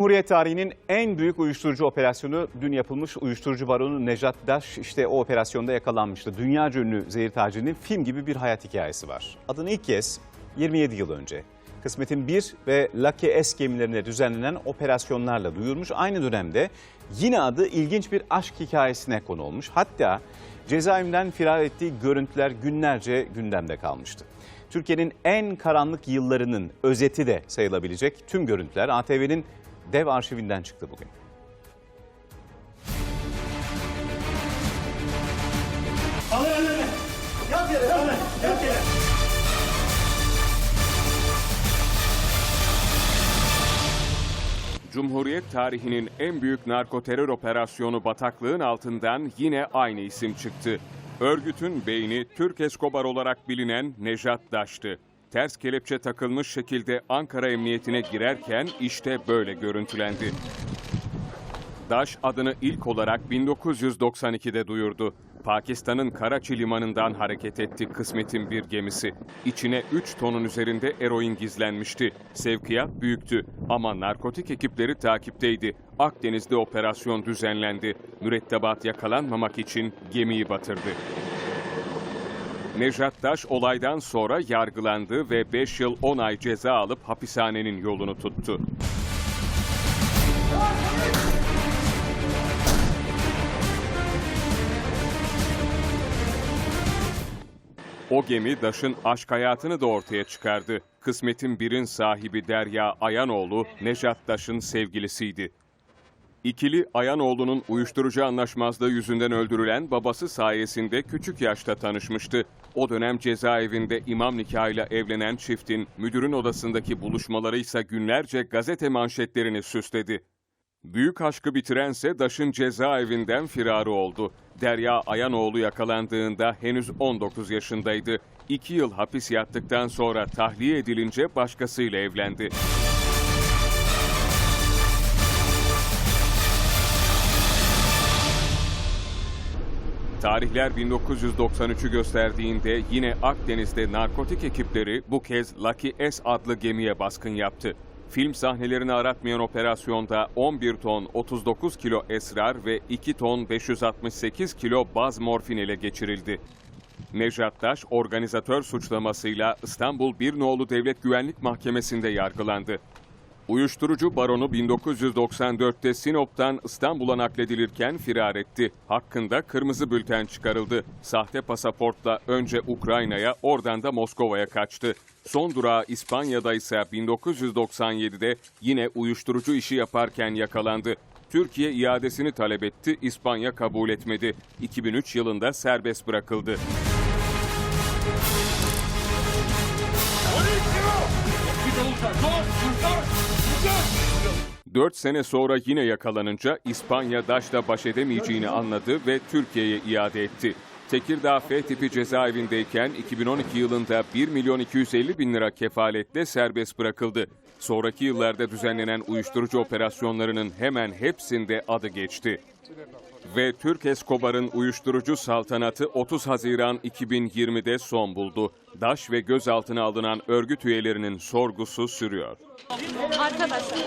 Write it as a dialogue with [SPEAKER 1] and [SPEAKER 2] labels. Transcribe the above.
[SPEAKER 1] Cumhuriyet tarihinin en büyük uyuşturucu operasyonu dün yapılmış uyuşturucu baronu Nejat Daş işte o operasyonda yakalanmıştı. Dünyaca ünlü Zehir Taci'nin film gibi bir hayat hikayesi var. Adını ilk kez 27 yıl önce Kısmet'in 1 ve Lucky S gemilerine düzenlenen operasyonlarla duyurmuş. Aynı dönemde yine adı ilginç bir aşk hikayesine konu olmuş. Hatta cezaevinden firar ettiği görüntüler günlerce gündemde kalmıştı. Türkiye'nin en karanlık yıllarının özeti de sayılabilecek tüm görüntüler ATV'nin dev arşivinden çıktı bugün.
[SPEAKER 2] Cumhuriyet tarihinin en büyük narkoterör operasyonu bataklığın altından yine aynı isim çıktı. Örgütün beyni Türk Escobar olarak bilinen Nejat Daş'tı. Ters kelepçe takılmış şekilde Ankara Emniyetine girerken işte böyle görüntülendi. Daş adını ilk olarak 1992'de duyurdu. Pakistan'ın Karaçi limanından hareket etti kısmetin bir gemisi. İçine 3 tonun üzerinde eroin gizlenmişti. Sevkiyat büyüktü ama narkotik ekipleri takipteydi. Akdeniz'de operasyon düzenlendi. Mürettebat yakalanmamak için gemiyi batırdı. Nejat Daş olaydan sonra yargılandı ve 5 yıl 10 ay ceza alıp hapishanenin yolunu tuttu. O gemi Daş'ın aşk hayatını da ortaya çıkardı. Kısmetin birin sahibi Derya Ayanoğlu, Nejat Daş'ın sevgilisiydi. İkili Ayanoğlu'nun uyuşturucu anlaşmazlığı yüzünden öldürülen babası sayesinde küçük yaşta tanışmıştı. O dönem cezaevinde imam nikahıyla evlenen çiftin müdürün odasındaki buluşmaları ise günlerce gazete manşetlerini süsledi. Büyük aşkı bitirense Daş'ın cezaevinden firarı oldu. Derya Ayanoğlu yakalandığında henüz 19 yaşındaydı. İki yıl hapis yattıktan sonra tahliye edilince başkasıyla evlendi. Tarihler 1993'ü gösterdiğinde yine Akdeniz'de narkotik ekipleri bu kez Lucky S adlı gemiye baskın yaptı. Film sahnelerini aratmayan operasyonda 11 ton 39 kilo esrar ve 2 ton 568 kilo baz morfin ele geçirildi. Nejat Taş organizatör suçlamasıyla İstanbul Bir Nolu Devlet Güvenlik Mahkemesi'nde yargılandı. Uyuşturucu baronu 1994'te Sinop'tan İstanbul'a nakledilirken firar etti. Hakkında kırmızı bülten çıkarıldı. Sahte pasaportla önce Ukrayna'ya oradan da Moskova'ya kaçtı. Son durağı İspanya'da ise 1997'de yine uyuşturucu işi yaparken yakalandı. Türkiye iadesini talep etti, İspanya kabul etmedi. 2003 yılında serbest bırakıldı. 4 sene sonra yine yakalanınca İspanya Daş'la baş edemeyeceğini anladı ve Türkiye'ye iade etti. Tekirdağ F tipi cezaevindeyken 2012 yılında 1 milyon 250 bin lira kefaletle serbest bırakıldı. Sonraki yıllarda düzenlenen uyuşturucu operasyonlarının hemen hepsinde adı geçti. Ve Türk Escobar'ın uyuşturucu saltanatı 30 Haziran 2020'de son buldu. Daş ve gözaltına alınan örgüt üyelerinin sorgusu sürüyor.
[SPEAKER 3] Arkadaşlar